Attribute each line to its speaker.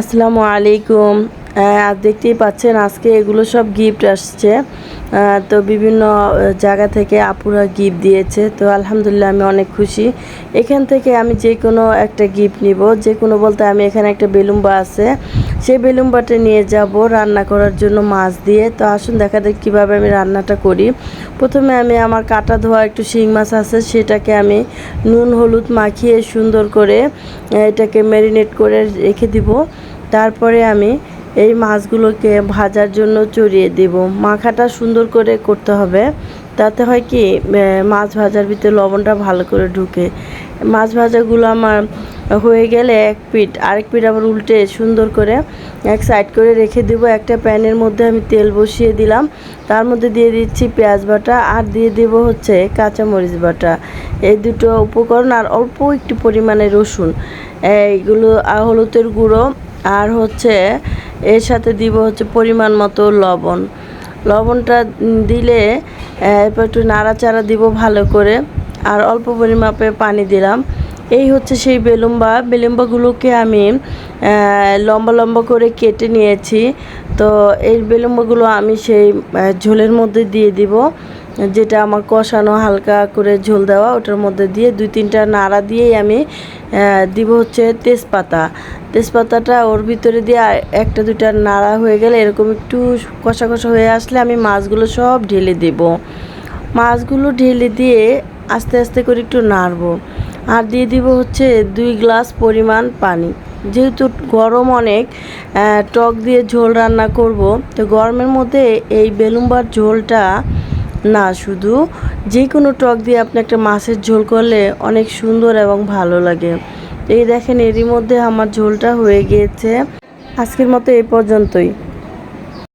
Speaker 1: আসসালামু আলাইকুম। আর দেখতেই পাচ্ছেন আজকে এগুলো সব গিফট আসছে। তো বিভিন্ন জায়গা থেকে আপুরা গিফট দিয়েছে। তো আলহামদুলিল্লাহ আমি অনেক খুশি। এখান থেকে আমি যে কোনো একটা গিফট নিব। যে কোনো বলতে আমি এখানে একটা বেলুম্বা আছে। সেই বেলুম্বাটা নিয়ে যাব, রান্না করার জন্য মাছ দিয়ে। তো আসুন দেখা যাক কীভাবে আমি রান্নাটা করি। প্রথমে আমি আমার কাটা ধোয়া একটু শিং মাছ আছে, সেটাকে আমি নুন, হলুদ মাখিয়ে সুন্দর করে এটাকে ম্যারিনেট করে রেখে দিব। তারপরে আমি এই মাছগুলোকে ভাজার জন্য চড়িয়ে দেব। মাখাটা সুন্দর করে করতে হবে। তাতে হয় কি মাছ ভাজার ভিতরে লবণটা ভালো করে ঢুকে। মাছ ভাজাগুলো আমার হয়ে গেলে এক পিঠ, আরেক পিঠ আবার উল্টে সুন্দর করে এক সাইড করে রেখে দেবো। একটা প্যানের মধ্যে আমি তেল বসিয়ে দিলাম। তার মধ্যে দিয়ে দিচ্ছি পেঁয়াজ বাটা আর দিয়ে দেবো হচ্ছে কাঁচামরিচ বাটা। এই দুটো উপকরণ আর অল্প একটু পরিমাণে রসুন। এইগুলো হলুদের গুঁড়ো আর হচ্ছে এর সাথে দিব হচ্ছে পরিমাণ মতো লবণ। লবণটা দিলে এরপর একটু নাড়াচাড়া দিব ভালো করে। আর অল্প পরিমাপে পানি দিলাম। এই হচ্ছে সেই বেলুম্বা। বেলুম্বাগুলোকে আমি লম্বা লম্বা করে কেটে নিয়েছি। তো এই বেলুম্বাগুলো আমি সেই ঝোলের মধ্যে দিয়ে দিব। যেটা আমার কষানো হালকা করে ঝোল দেওয়া, ওটার মধ্যে দিয়ে দুই তিনটা নাড়া দিয়েই আমি দিব হচ্ছে তেজপাতা। তেজপাতাটা ওর ভিতরে দিয়ে একটা দুইটা নাড়া হয়ে গেলে এরকম একটু কষা কষা হয়ে আসলে আমি মাছগুলো সব ঢেলে দেব। মাছগুলো ঢেলে দিয়ে আস্তে আস্তে করে একটু নাড়বো। আর দিয়ে দিব হচ্ছে দুই গ্লাস পরিমাণ পানি। যেহেতু গরম অনেক টক দিয়ে ঝোল রান্না করব, তো গরমের মধ্যে এই বেলুম্বার ঝোলটা না, শুধু যে কোনো টক দিয়ে আপনি একটা মাছের ঝোল করলে অনেক সুন্দর এবং ভালো লাগে। এই দেখেন এরই মধ্যে আমার ঝোলটা হয়ে গিয়েছে। আজকের মতো এই পর্যন্তই।